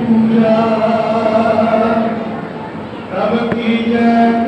पूजा रब की जय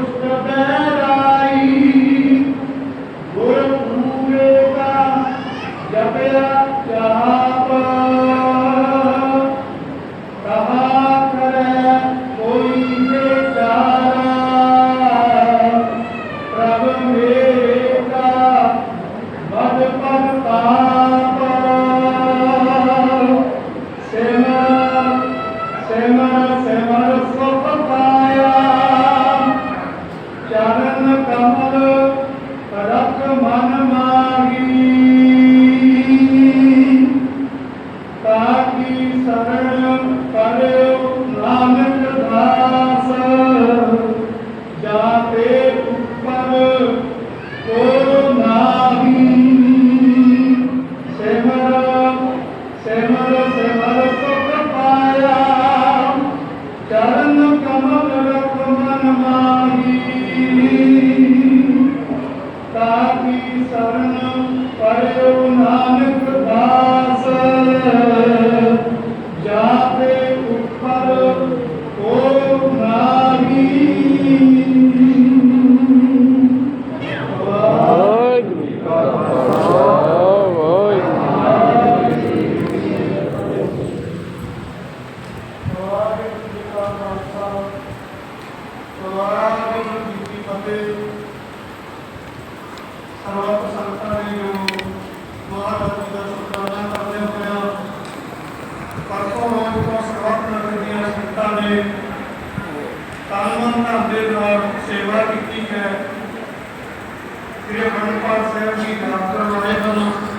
Mustafa. ਸਰਵਤ ਸੰਗਤਾਂ ਨੇ ਜੋ ਮਹਾਰਾਜ ਦਾ ਸੁਖਾਨਾ ਕਰਦੇ ਹੋਇਆ ਪਰਸੋਂ ਰੋਜ਼ ਤੋਂ ਸਰਵਤ ਨਗਰ ਦੀਆਂ ਸੰਗਤਾਂ ਨੇ ਤਾਲਮਨ ਧਰਮ ਦੇ ਨਾਲ ਸੇਵਾ ਕੀਤੀ ਹੈ ਸ੍ਰੀ ਅਨੰਦਪੁਰ ਸਾਹਿਬ ਜੀ ਨਾਮ ਕਰਵਾਏ ਹਨ